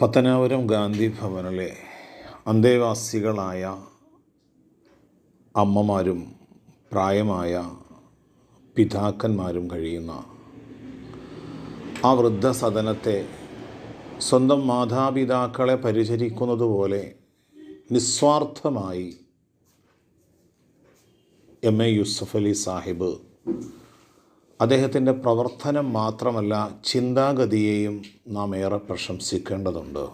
പത്തനാപുരം ഗാന്ധി ഭവനിലെ അന്തേവാസികളായ അമ്മമാരും പ്രായമായ പിതാക്കന്മാരും കഴിയുന്ന ആ വൃദ്ധസദനത്തെ സ്വന്തം മാതാപിതാക്കളെ പരിചരിക്കുന്നത് പോലെ നിസ്വാർത്ഥമായി എം എ യൂസഫ് അലി സാഹിബ് അദ്ദേഹത്തിന്റെ പ്രവർത്തനം മാത്രമല്ല ചിന്താഗതിയെയും നാം ഏറെ പ്രശംസിക്കേണ്ടതുണ്ട്.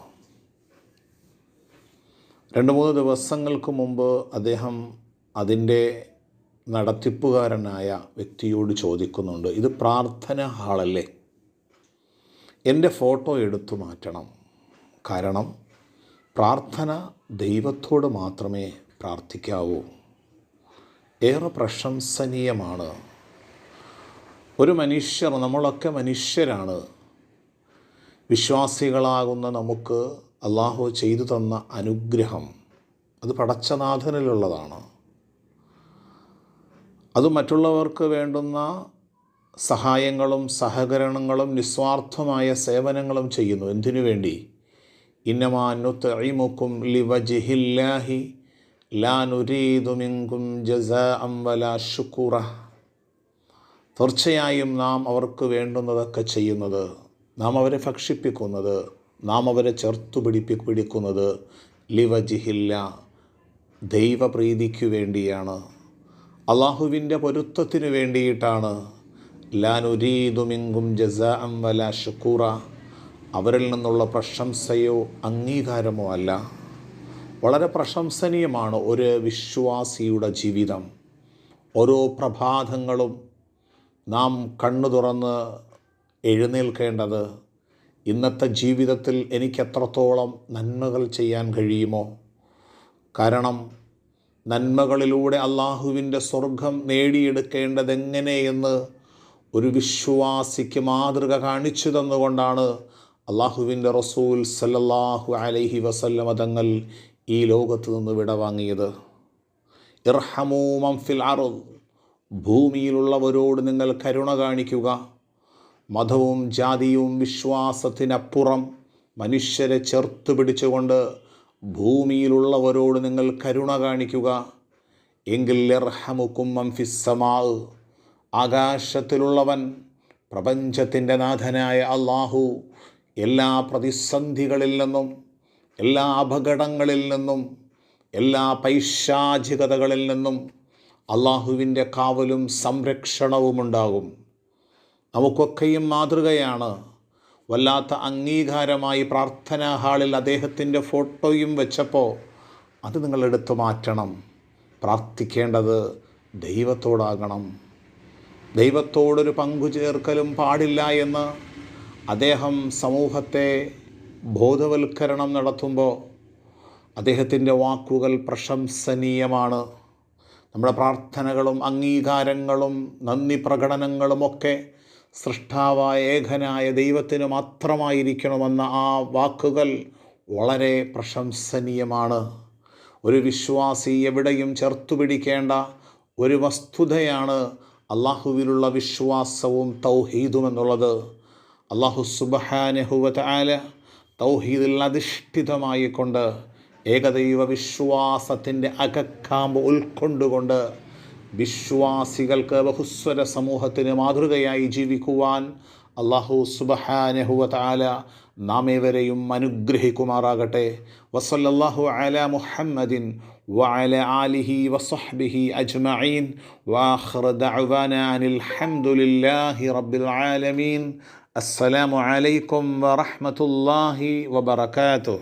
രണ്ട് മൂന്ന് ദിവസങ്ങൾക്ക് മുമ്പ് അദ്ദേഹം അതിന്റെ നടത്തിപ്പുകാരനായ വ്യക്തിയോട് ചോദിക്കുന്നുണ്ട് ഇത് പ്രാർത്ഥന ഹാളല്ലേ? എന്റെ ഫോട്ടോ എടുത്തു മാറ്റണം. കാരണം പ്രാർത്ഥന ദൈവത്തോട് മാത്രമേ പ്രാർത്ഥിക്കാവൂ. ഏറെ പ്രശംസനീയമാണ്. ഒരു മനുഷ്യർ നമ്മളൊക്കെ മനുഷ്യരാണ്. വിശ്വാസികളാകുന്ന നമുക്ക് അള്ളാഹു ചെയ്തു തന്ന അനുഗ്രഹം അത് പടച്ചനാഥനിലുള്ളതാണ്. അത് മറ്റുള്ളവർക്ക് വേണ്ടുന്ന സഹായങ്ങളും സഹകരണങ്ങളും നിസ്വാർത്ഥമായ സേവനങ്ങളും ചെയ്യുന്നു. എന്തിനു വേണ്ടി? ഇന്നമാനുത്തഴിമുക്കും ലിവജിഹില്ലാഹി ലാനുരീതുമിങ്കും ജസ വലാ ശുക്കൂറ. തീർച്ചയായും നാം അവർക്ക് വേണ്ടുന്നതൊക്കെ ചെയ്യുന്നത് നാം അവരെ ഭക്ഷിപ്പിക്കുന്നത് നാം അവരെ ചേർത്തു പിടിപ്പി പിടിക്കുന്നത് ലിവജിഹില്ല ദൈവപ്രീതിക്കു വേണ്ടിയാണ്. അള്ളാഹുവിന്റെ പൊരുത്തത്തിനു വേണ്ടിയിട്ടാണ്. ലാനുരീതുമിങ്കും ജസ അം വല ഷുക്കൂറ അവരിൽ നിന്നുള്ള പ്രശംസയോ അംഗീകാരമോ അല്ല. വളരെ പ്രശംസനീയമാണ് ഒരു വിശ്വാസിയുടെ ജീവിതം. ഓരോ പ്രഭാതങ്ങളും നാം കണ്ണു തുറന്ന് എഴുന്നേൽക്കേണ്ടത് ഇന്നത്തെ ജീവിതത്തിൽ എനിക്ക് എത്രത്തോളം നന്മകൾ ചെയ്യാൻ കഴിയുമോ? കാരണം നന്മകളിലൂടെ അള്ളാഹുവിന്റെ സ്വർഗം നേടിയെടുക്കേണ്ടതെങ്ങനെയെന്ന് ഒരു വിശ്വാസിക്ക് മാതൃക കാണിച്ചു തന്നുകൊണ്ടാണ് അള്ളാഹുവിന്റെ റസൂൽ സല്ലല്ലാഹു അലൈഹി വസല്ലമ തങ്ങൾ ഈ ലോകത്ത് നിന്ന് വിടവാങ്ങിയത്. ഇർഹമൂ മംഫിൽ അറുദ് ഭൂമിയിലുള്ളവരോട് നിങ്ങൾ കരുണ കാണിക്കുക. മതവും ജാതിയും വിശ്വാസത്തിനപ്പുറം മനുഷ്യരെ ചേർത്ത് പിടിച്ചുകൊണ്ട് ഭൂമിയിലുള്ളവരോട് നിങ്ങൾ കരുണ കാണിക്കുക. എങ്കിൽ ലർഹമുക്കും മംഫിസമാ ആകാശത്തിലുള്ളവൻ പ്രപഞ്ചത്തിന്റെ നാഥനായ അള്ളാഹു എല്ലാ പ്രതിസന്ധികളിൽ നിന്നും എല്ലാ അപകടങ്ങളിൽ നിന്നും എല്ലാ പൈശാചികതകളിൽ നിന്നും അള്ളാഹുവിന്റെ കാവലും സംരക്ഷണവും ഉണ്ടാകും. നമുക്കൊക്കെയും മാതൃകയാണ്. വല്ലാത്ത അംഗീകാരമായി പ്രാർത്ഥനാ ഹാളിൽ അദ്ദേഹത്തിന്റെ ഫോട്ടോയും വെച്ചപ്പോൾ അത് നിങ്ങൾ എടുത്തു മാറ്റണം. പ്രാർത്ഥിക്കേണ്ടത് ദൈവത്തോടാകണം. ദൈവത്തോടൊരു പങ്കു ചേർക്കലും പാടില്ല എന്ന് അദ്ദേഹം സമൂഹത്തെ ബോധവൽക്കരണം നടത്തുമ്പോൾ അദ്ദേഹത്തിന്റെ വാക്കുകൾ പ്രശംസനീയമാണ്. നമ്മുടെ പ്രാർത്ഥനകളും അംഗീകാരങ്ങളും നന്ദി പ്രകടനങ്ങളുമൊക്കെ സൃഷ്ടാവായ ഏകനായ ദൈവത്തിന് മാത്രമായിരിക്കണമെന്ന ആ വാക്കുകൾ വളരെ പ്രശംസനീയമാണ്. ഒരു വിശ്വാസി എവിടെയും ചേർത്തുപിടിക്കേണ്ട ഒരു വസ്തുതയാണ് അള്ളാഹുവിലുള്ള വിശ്വാസവും തൗഹീദും എന്നുള്ളത് അള്ളാഹു സുബഹാനഹുവത് ആല തൗഹീദിൽ അധിഷ്ഠിതമായിക്കൊണ്ട് ഏകദൈവ വിശ്വാസത്തിൻ്റെ അകക്കാമ്പ് ഉൾക്കൊണ്ടുകൊണ്ട് വിശ്വാസികൾക്ക് ബഹുസ്വര സമൂഹത്തിന് മാതൃകയായി ജീവിക്കുവാൻ അള്ളാഹു സുബഹാനഹുവത് ആല നാം ഏവരെയും അനുഗ്രഹിക്കുമാറാകട്ടെ വസല്ലല്ലാഹു അല മുഹമ്മദിൻ وعلى آله وصحبه أجمعين وآخر دعوانا أن الحمد لله رب العالمين السلام عليكم ورحمة الله وبركاته